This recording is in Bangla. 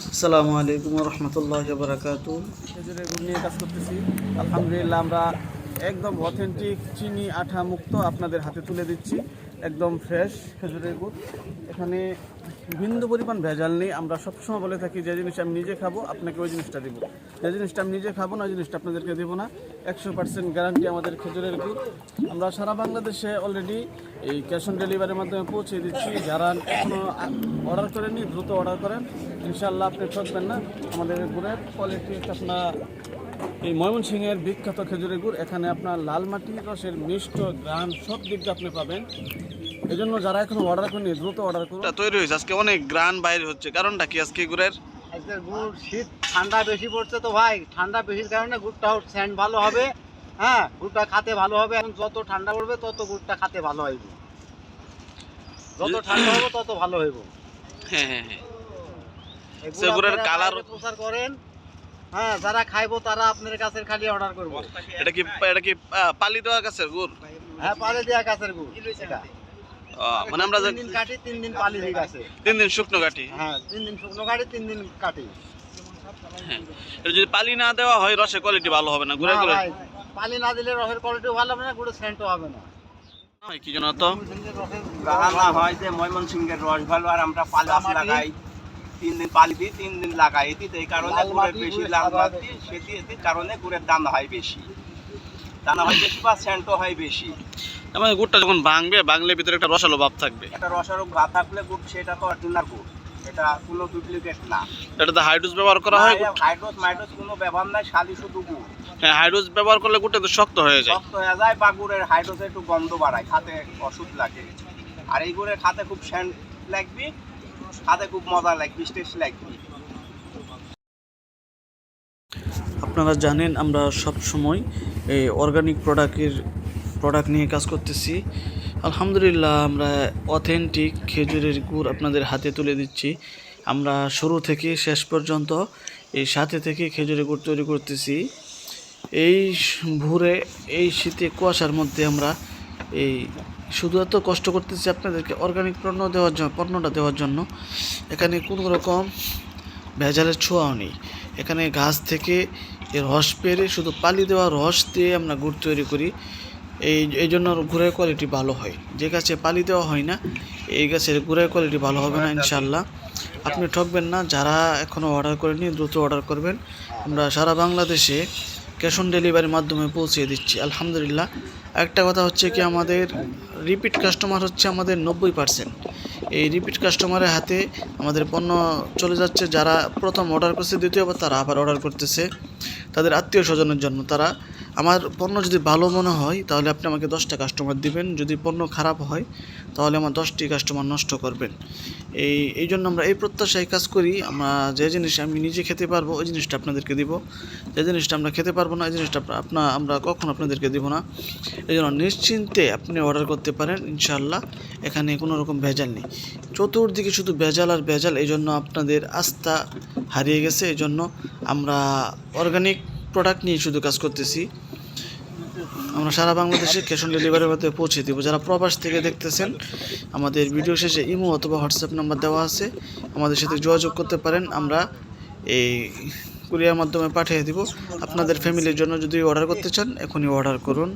আসসালামু আলাইকুম রহমতুল্লাহ বারাকাত খেজুরের গুড় নিয়ে কাজ করতেছি। আলহামদুলিল্লাহ, আমরা একদম অথেন্টিক চিনি আঠা মুক্ত আপনাদের হাতে তুলে দিচ্ছি। একদম ফ্রেশ খেজুরের গুড়। এখানে বিন্দু পরিমাণ ভেজাল নেই। আমরা সবসময় বলে থাকি, যে জিনিস আমি নিজে খাব, আপনাকে ওই জিনিসটা দিব। যে জিনিসটা আমি নিজে খাব না, ওই জিনিসটা আপনাদেরকে দেবো না। একশো পার্সেন্ট গ্যারান্টি আমাদের খেজুরের গুড়। আমরা সারা বাংলাদেশে অলরেডি এই ক্যাশ অন ডেলিভারির মাধ্যমে পৌঁছে দিচ্ছি। যারা এখনও অর্ডার করেননি, দ্রুত অর্ডার করেন। ইনশাল্লাহ আপনি ঠকবেন না। আমাদের গুড়ের কোয়ালিটি আপনার এই ময়মনসিংহের বিখ্যাত খেজুরের গুড়। এখানে আপনার লাল মাটি রসের মিষ্ট গ্রাম সব দিক দিয়ে আপনি পাবেন। এই জন্য যারা এখনও অর্ডার করেনি দ্রুত অর্ডার করুন। এটা তৈরি হয়েছে। আজকে অনেক গ্রান বাইরে হচ্ছে। কারণটা কি আজকে গুড়ের? আজকের গুড় শীত ঠান্ডা বেশি পড়ছে তো ভাই। ঠান্ডা বেশির কারণে গুড়টাও স্যান্ড ভালো হবে। হ্যাঁ গুড়টা খাতে ভালো হবে। এখন যত ঠান্ডা পড়বে তত গুড়টা খাতে ভালো হইব। যত ঠান্ডা হবে তত ভালো হইব। হ্যাঁ হ্যাঁ হ্যাঁ। এই গুড় সে গুড়ের আপনারা কালার- প্রচার করেন। হ্যাঁ যারা খাইবো তারা আপনার কাছে খালি অর্ডার করব। এটা কি এটা কি পালি দেওয়া গাছের গুড়? হ্যাঁ পালে দেওয়া গাছের গুড় এটা। মানে আমরা তিন দিন কাটি তিন দিন পালি দিয়ে গাছে। তিন দিন শুকনো কাটি? হ্যাঁ তিন দিন শুকনো কাটি তিন দিন কাটি। হ্যাঁ এটা যদি পালি না দেওয়া হয় রসের কোয়ালিটি ভালো হবে না গুড়ের না কোয়ালিটি পালি না দিলে রসের কোয়ালিটি ভালো হবে না গুড়ের সেন্টও হবে না। কি জানো তো? রসের রান্না হয় যে ময়মনসিংহের রস ভালো আর আমরা মাটি। লাগাই। তিন দিন পালি দিই তিন দিন লাগাই এটি এই কারণে গুড়ের বেশি লাল মাটি সেটি এটির কারণে গুড়ের দাম হয় বেশি। দানা হয় বেশি বা সেন্টও হয় বেশি। আমার গুড়টা যখন ভাঙবে ভাঙলে ভিতরে একটা রসালো ভাব থাকবে। একটা রসারোগ ভাত থাকলে গুড় সেটা তো অরিজিনাল গুড়। এটা কোনো ডুপ্লিকেট না। এটাতে হাইড্রোজ ব্যবহার করা হয় হাইড্রোস মাইড্রোস কোনো ব্যবহার নাই শালি শুধু গুড়। হ্যাঁ হাইড্রোজ ব্যবহার করলে গুড়টা তো শক্ত হয়ে যায়। শক্ত হয়ে যায় বা গুড়ের হাইড্রোস একটু গন্ধ বাড়ায় খাতে ওষুধ লাগে। আর এই গুড়ের খাতে খুব সেন্ট লাগবে খাতে খুব মজা লাগবে টেস্ট লাগবে আপনারা জানেন, আমরা সব সময় এই অর্গানিক প্রোডাক্টের প্রোডাক্ট নিয়ে কাজ করতেছি। আলহামদুলিল্লাহ, আমরা অথেন্টিক খেজুরের গুড় আপনাদের হাতে তুলে দিচ্ছি। আমরা শুরু থেকে শেষ পর্যন্ত এই সাথে থেকে খেজুরের গুড় তৈরি করতেছি। এই ভোরে, এই শীতে কুয়াশার মধ্যে আমরা এই শুধু এত কষ্ট করতেছি আপনাদেরকে অর্গানিক পণ্য দেওয়ার জন্য, পণ্যটা দেওয়ার জন্য। এখানে কোনো রকম ভেজালের ছোঁয়াও নেই। এখানে গাছ থেকে এর রস পেরে শুধু পালি দেওয়া রস দিয়ে আমরা গুড় তৈরি করি। এই এই জন্য গুড়ের কোয়ালিটি ভালো হয়। যে গাছে পালি দেওয়া হয় না, এই গাছের গুড়ের কোয়ালিটি ভালো হবে না ইনশাল্লাহ আপনি ঠকবেন না, যারা এখনও অর্ডার করেনি দ্রুত অর্ডার করবেন। আমরা সারা বাংলাদেশে ক্যাশ অন ডেলিভারির মাধ্যমে পৌঁছে দিচ্ছি, আলহামদুলিল্লাহ। একটা কথা হচ্ছে কি, আমাদের রিপিট কাস্টমার হচ্ছে আমাদের নব্বই পার্সেন্ট এই রিপিট কাস্টমারের হাতে আমাদের পণ্য চলে যাচ্ছে, যারা প্রথম অর্ডার করছে, দ্বিতীয়বার তারা আবার অর্ডার করতেছে। তাদের আত্মীয় স্বজনের জন্য তারা আমার পণ্য যদি ভালো মনে হয়, তাহলে আপনি আমাকে দশটা কাস্টমার দিবেন। যদি পণ্য খারাপ হয়, তাহলে আমার দশটি কাস্টমার নষ্ট করবেন। এই এই জন্য আমরা এই প্রত্যাশায় কাজ করি, আমরা যে জিনিস আমি নিজে খেতে পারব, ওই জিনিসটা আপনাদেরকে দিব। যে জিনিসটা আমরা খেতে পারব না এই জিনিসটা আপনার আমরা কখনো আপনাদেরকে দিব না। এই জন্য নিশ্চিন্তে আপনি অর্ডার করতে পারেন ইনশাল্লাহ এখানে কোনো রকম ভেজাল নেই। চতুর্দিকে শুধু ভেজাল আর ভেজাল, এই জন্য আপনাদের আস্থা হারিয়ে গেছে। এই জন্য আমরা অর্গানিক প্রোডাক্ট নিয়ে শুধু কাজ করতেছি। আমরা সারা বাংলাদেশে ক্যাশ অন ডেলিভারির মাধ্যমে পৌঁছে দেবো। যারা প্রবাস থেকে দেখতেছেন, আমাদের ভিডিও শেষে ইমো অথবা হোয়াটসঅ্যাপ নাম্বার দেওয়া আছে। আমাদের সাথে যোগাযোগ করতে পারেন। আমরা এই কুরিয়ার মাধ্যমে পাঠিয়ে দিব। আপনাদের ফ্যামিলির জন্য যদি অর্ডার করতে চান, এখনই অর্ডার করুন।